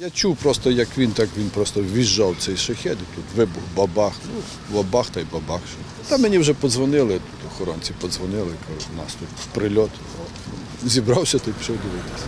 Я чув просто, як він так він просто в'їжджав цей шахет, тут вибух, бабах, ну, бабах та й бабах. Та мені вже подзвонили, тут охоронці подзвонили, кажуть, у нас тут прильот. Зібрався та й пішов дивитися.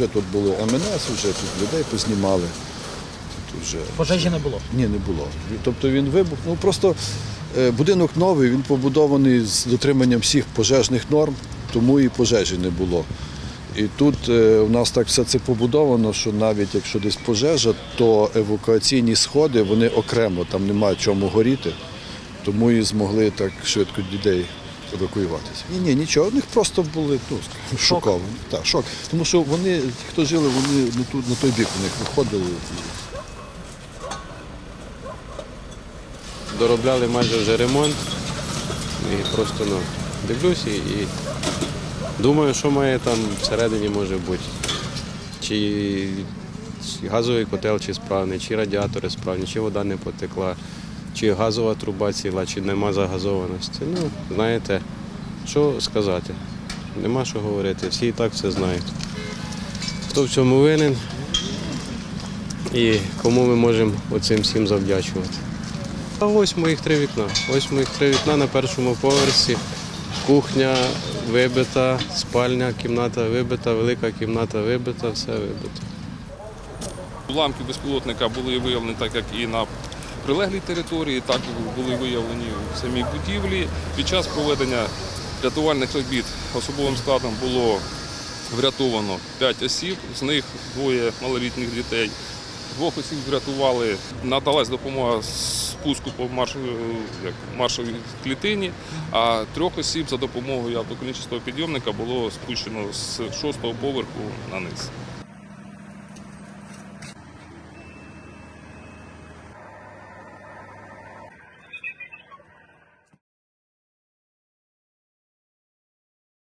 Вже тут було МНС, вже тут людей познімали. Тут вже Пожежі не було. Ні, не було. Тобто він вибухнув. Просто е, будинок новий, він побудований з дотриманням всіх пожежних норм, тому і пожежі не було. І тут е, у нас так все це побудовано, що навіть якщо десь пожежа, то евакуаційні сходи вони окремо, там немає чому горіти, тому і змогли так швидко дітей евакуюватися. Ні, ні, нічого, у них просто були ну, шоковані. Так, шок. Тому що вони, ті, хто жили, вони не тут, на той бік у них виходили. доробляли майже вже ремонт. І просто ну, дивлюся і, і думаю, що має там всередині може бути. Чи газовий котел чи справний, чи радіатори справні, чи вода не потекла, чи газова труба ціла, чи нема загазованості. Ну, знаєте, що сказати? Нема що говорити, всі і так все знають. Хто в цьому винен і кому ми можемо оцим всім завдячувати. А ось моїх три вікна. Ось моїх три вікна на першому поверсі. Кухня вибита, спальня, кімната вибита, велика кімната вибита, все вибито. Уламки безпілотника були виявлені так, як і на прилеглій території, так були виявлені в самій будівлі. Під час проведення рятувальних робіт особовим складом було врятовано 5 осіб, з них двоє малолітніх дітей. Двох осіб врятували, надалась допомога спуску по маршовій клітині, а трьох осіб за допомогою автоколінчастого підйомника було спущено з шостого поверху на низ.